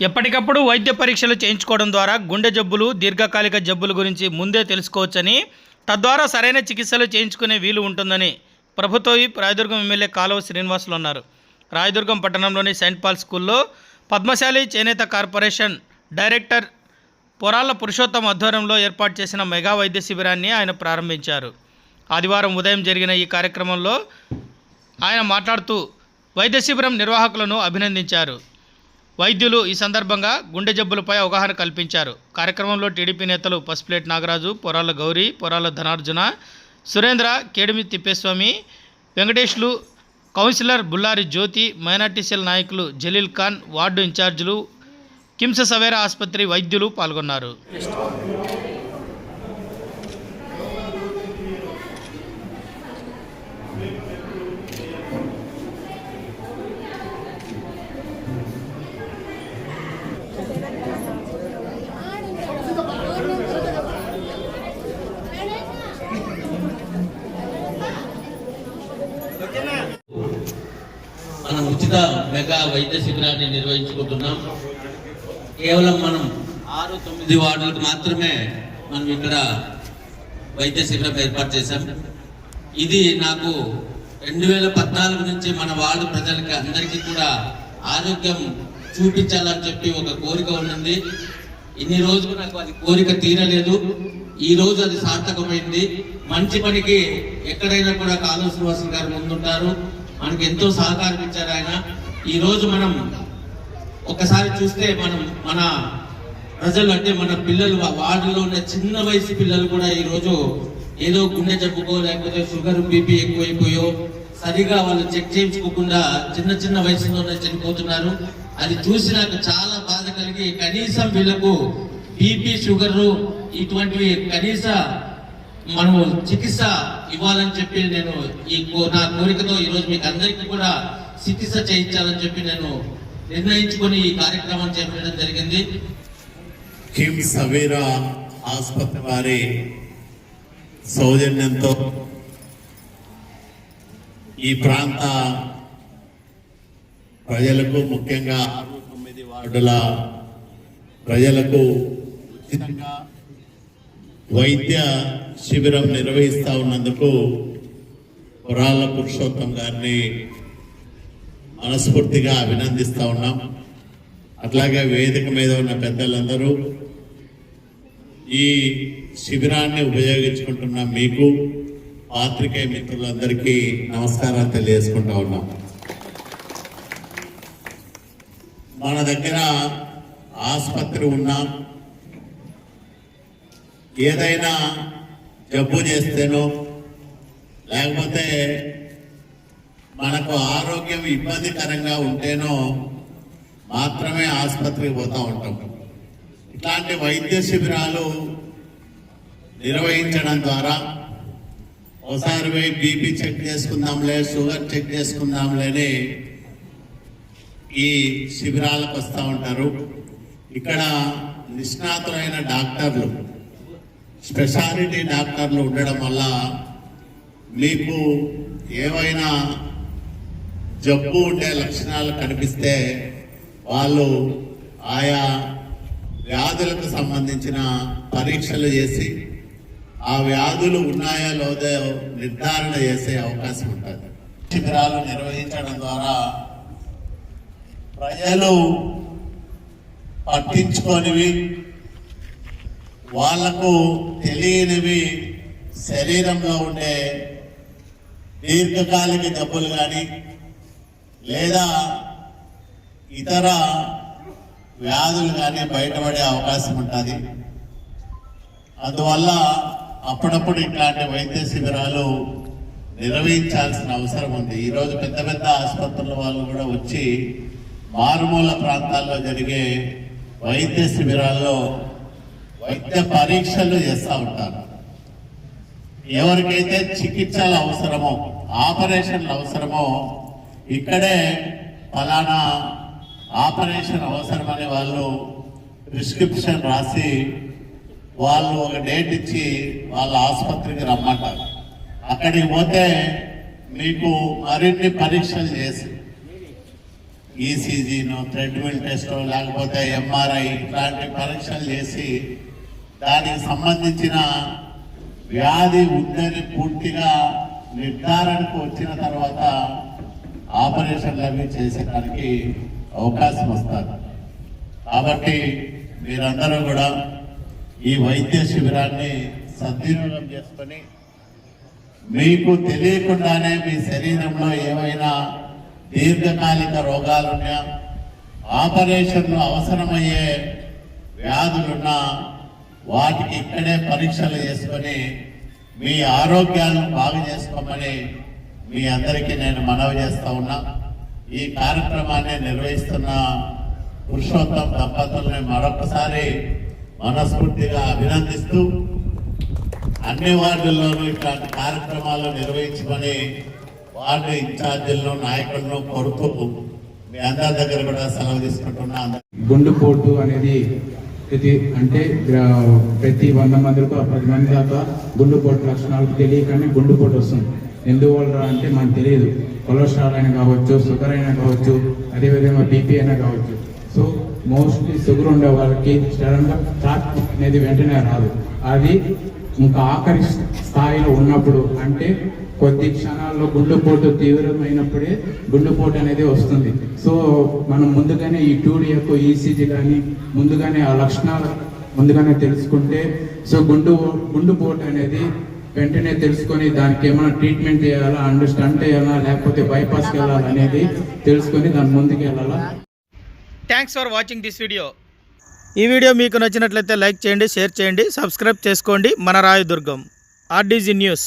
ఎప్పటికప్పుడు వైద్య పరీక్షలు చేయించుకోవడం ద్వారా గుండె జబ్బులు దీర్ఘకాలిక జబ్బుల గురించి ముందే తెలుసుకోవచ్చని తద్వారా సరైన చికిత్సలు చేయించుకునే వీలు ఉంటుందని ప్రభుత్వ రాయదుర్గం ఎమ్మెల్యే కాలువ శ్రీనివాసులు అన్నారు. రాయదుర్గం పట్టణంలోని సెయింట్ పాల్ స్కూల్లో పద్మశాలి చేనేత కార్పొరేషన్ డైరెక్టర్ పొరాల పురుషోత్తం ఆధ్వర్యంలో ఏర్పాటు చేసిన మెగా వైద్య శిబిరాన్ని ఆయన ప్రారంభించారు. ఆదివారం ఉదయం జరిగిన ఈ కార్యక్రమంలో ఆయన మాట్లాడుతూ వైద్య శిబిరం నిర్వాహకులను అభినందించారు. వైద్యులు ఈ సందర్భంగా గుండె జబ్బులపై అవగాహన కల్పించారు. కార్యక్రమంలో టీడీపీ నేతలు Pasupuleti Nagaraju Porala Gowri Porala Dhanarjuna Surendra Kedimi Thippeswamy వెంకటేష్లు councillor Bullari Jyothi minority cell నాయకులు జలీల్ ఖాన్ వార్డు ఇన్ఛార్జీలు కిమ్స్ సవేరా ఆసుపత్రి వైద్యులు పాల్గొన్నారు మనం ఉచిత మెగా వైద్య శిబిరాన్ని నిర్వహించుకుంటున్నాం. కేవలం మనం ఆరు తొమ్మిది వార్డులకు మాత్రమే మనం ఇక్కడ వైద్య శిబిరం ఏర్పాటు చేశాం. ఇది నాకు రెండు వేల పద్నాలుగు నుంచి మన వార్డు ప్రజలకి అందరికీ కూడా ఆరోగ్యం చూపించాలని చెప్పి ఒక కోరిక ఉన్నది. ఇన్ని రోజులు నాకు అది కోరిక తీరలేదు. ఈ రోజు అది సార్థకమైంది. మంచి పనికి ఎక్కడైనా కూడా కాలువ శ్రీనివాసం గారు ముందుంటారు. మనకు ఎంతో సహకారం ఇచ్చారు ఆయన. ఈరోజు మనం ఒకసారి చూస్తే మనం మన ప్రజలు అంటే మన పిల్లలు ఆ వార్డులో ఉన్న చిన్న వయసు పిల్లలు కూడా ఈరోజు ఏదో గుండె జబ్బుకో లేకపోతే షుగర్ బీపీ ఎక్కువైపోయో సరిగా వాళ్ళు చెక్ చేయించుకోకుండా చిన్న చిన్న వయసులోనే చనిపోతున్నారు. అది చూసి నాకు చాలా బాధ కలిగి కనీసం వీళ్ళకు బీపీ షుగర్ ఇటువంటివి కనీస మనము చికిత్స ఇవ్వాలని చెప్పి నేను ఈ కో- నా కోరికతో ఈ రోజు మీకు అందరికీ కూడా చికిత్స చేయించాలని చెప్పి నేను నిర్ణయించుకొని ఈ కార్యక్రమం చేపట్టడం జరిగింది. కిమ్ సవేరా ఆసుపత్రి వారి సౌజన్యంతో ఈ ప్రాంత ప్రజలకు ముఖ్యంగా ఆరు తొమ్మిది వార్డుల ప్రజలకు ఉచితంగా వైద్య శిబిరం నిర్వహిస్తూ ఉన్నందుకు పురాల పురుషోత్తం గారిని మనస్ఫూర్తిగా అభినందిస్తూ ఉన్నాం. అట్లాగే వేదిక మీద ఉన్న పెద్దలందరూ ఈ శిబిరాన్ని ఉపయోగించుకుంటున్న మీకు పాత్రికేయ మిత్రులందరికీ నమస్కారాలు తెలియజేసుకుంటా ఉన్నాం. మన దగ్గర ఆసుపత్రి ఉన్నా ఏదైనా జబ్బు చేస్తేనో లేకపోతే మనకు ఆరోగ్యం ఇబ్బందికరంగా ఉంటేనో మాత్రమే ఆసుపత్రికి పోతూ ఉంటాం. ఇట్లాంటి వైద్య శిబిరాలు నిర్వహించడం ద్వారా ఒకసారి పోయి బీపీ చెక్ చేసుకుందాంలే షుగర్ చెక్ చేసుకుందాంలే అని ఈ శిబిరాలకు వస్తూ ఉంటారు. ఇక్కడ నిష్ణాతులైన డాక్టర్లు స్పెషాలిటీ డాక్టర్లు ఉండడం వల్ల మీకు ఏవైనా జబ్బు ఉండే లక్షణాలు కనిపిస్తే వాళ్ళు ఆయా వ్యాధులకు సంబంధించిన పరీక్షలు చేసి ఆ వ్యాధులు ఉన్నాయా లేదో నిర్ధారణ చేసే అవకాశం ఉంటుంది. శిబిరాలు నిర్వహించడం ద్వారా ప్రజలు పట్టించుకోనివి వాళ్ళకు తెలియనివి శరీరంలో ఉండే దీర్ఘకాలిక జబ్బులు కానీ లేదా ఇతర వ్యాధులు కానీ బయటపడే అవకాశం ఉంటుంది. అందువల్ల అప్పుడప్పుడు ఇట్లాంటి వైద్య శిబిరాలు నిర్వహించాల్సిన అవసరం ఉంది. ఈరోజు పెద్ద పెద్ద ఆసుపత్రుల వాళ్ళు కూడా వచ్చి మారుమూల ప్రాంతాల్లో జరిగే వైద్య శిబిరాల్లో వైద్య పరీక్షలు చేస్తూ ఉంటారు. ఎవరికైతే చికిత్సలు అవసరమో ఆపరేషన్లు అవసరమో ఇక్కడే ఫలానా ఆపరేషన్ అవసరమని వాళ్ళు ప్రిస్క్రిప్షన్ రాసి వాళ్ళు ఒక డేట్ ఇచ్చి వాళ్ళ ఆసుపత్రికి రమ్మంటారు. అక్కడికి పోతే మీకు మరిన్ని పరీక్షలు చేసి ఈసీజీను థ్రెడ్మిల్ టెస్ట్ లేకపోతే ఎంఆర్ఐ ఇట్లాంటి పరీక్షలు చేసి దానికి సంబంధించిన వ్యాధి ఉందని పూర్తిగా నిర్ధారణకు వచ్చిన తర్వాత ఆపరేషన్లు అవి చేసేదానికి అవకాశం వస్తుంది. కాబట్టి మీరందరూ కూడా ఈ వైద్య శిబిరాన్ని సద్వినియోగం చేసుకొని మీకు తెలియకుండానే మీ శరీరంలో ఏమైనా దీర్ఘకాలిక రోగాలున్నా ఆపరేషన్లు అవసరమయ్యే వ్యాధులున్నా వాటికి ఇక్కడే పరీక్షలు చేసుకొని మీ ఆరోగ్యాలను బాగు చేసుకోమని మీ అందరికీ నేను మనవి చేస్తా ఉన్నా. ఈ కార్యక్రమాన్ని నిర్వహిస్తున్న పురుషోత్తం దంపతుల్ని మరొకసారి మనస్ఫూర్తిగా అభినందిస్తూ అన్ని వార్డుల్లోనూ ఇట్లాంటి కార్యక్రమాలు నిర్వహించమని వార్డు ఇన్ఛార్జీలను నాయకులను కోరుతూ మీ అందరి దగ్గర కూడా సెలవు తీసుకుంటున్నా. గుండెపోటు అనేది ప్రతి అంటే ప్రతి వంద మందికి పది మంది దాకా గుండెపోటు లక్షణాలు తెలియకనే గుండెపోటు వస్తుంది. ఎందువల్ల అంటే మనకు తెలియదు. కొలెస్ట్రాల్ అయినా కావచ్చు షుగర్ అయినా కావచ్చు అదేవిధంగా బీపీ అయినా కావచ్చు. సో మోస్ట్లీ షుగర్ ఉండే వాళ్ళకి సడన్గా థాట్ అనేది వెంటనే రాదు. అది ఇంకా ఆఖరి స్థాయిలో ఉన్నప్పుడు అంటే కొద్ది క్షణాల్లో గుండెపోటు తీవ్రమైనప్పుడే గుండెపోటు అనేది వస్తుంది. సో మనం ముందుగానే ఈ టూడియకు ఈసీజీ కానీ ముందుగానే ఆ లక్షణాలు ముందుగానే తెలుసుకుంటే సో గుండు గుండెపోటు అనేది వెంటనే తెలుసుకొని దానికి ఏమైనా ట్రీట్మెంట్ చేయాలా అండ్ స్టంట్ చేయాలా లేకపోతే బైపాస్కి వెళ్ళాలా అనేది తెలుసుకొని దాని ముందుకు వెళ్ళాలా. Thanks for watching this video ఈ వీడియో మీకు నచ్చినట్లయితే లైక్ చేయండి షేర్ చేయండి సబ్స్క్రైబ్ చేసుకోండి. మన రాయదుర్గం ఆర్డీజీ న్యూస్.